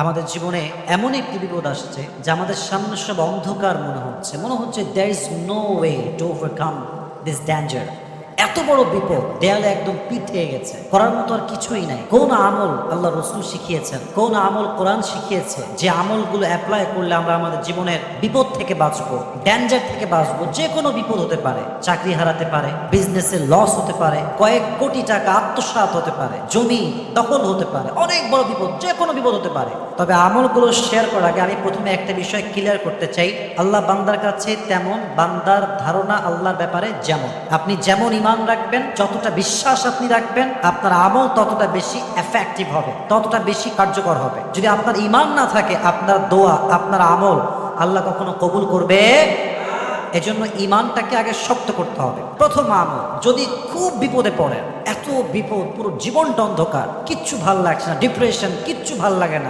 আমাদের জীবনে এমন একটি বিপদ আসছে যে আমাদের সামনে সব অন্ধকার মনে হচ্ছে। মনে হচ্ছে there is no way to overcome this danger এত বড় বিপদ, দেয়ালে একদম পিঠ গেছে। করার মতো আর কিছুই নাই। কোন আমল আল্লাহ রসুল শিখিয়েছেন, কোন আমল কোরআন শিখিয়েছে, যে আমলগুলো অ্যাপ্লাই করলে আমরা আমাদের জীবনের বিপদ থেকে বাঁচবো ড্যাঞ্জার থেকে বাঁচবো যে কোনো বিপদ হতে পারে। চাকরি হারাতে পারে বিজনেসে লস হতে পারে, কয়েক কোটি টাকা আত্মসাৎ হতে পারে, জমি দখল হতে পারে, অনেক বড় বিপদ যে কোনো বিপদ হতে পারে। তবে আমলগুলো শেয়ার করার আগে আমি প্রথমে একটা বিষয় ক্লিয়ার করতে চাই। আল্লাহ বান্দার কাছে তেমন বান্দার ধারণা আল্লাহর ব্যাপারে যেমন। আপনি যেমন ইমান রাখবেন, যতটা বিশ্বাস আপনি রাখবেন, আপনার আমল ততটা বেশি এফেক্টিভ হবে, ততটা বেশি কার্যকর হবে। যদি আপনার ইমান না থাকে, আপনার দোয়া, আপনার আমল আল্লাহ কখনো কবুল করবে? এজন্য ইমানটাকে আগে শক্ত করতে হবে। প্রথম আমল, যদি খুব বিপদে পড়েন, এত বিপদ, পুরো জীবনটা অন্ধকার, কিচ্ছু ভালো লাগছে না ডিপ্রেশন কিচ্ছু ভালো লাগে না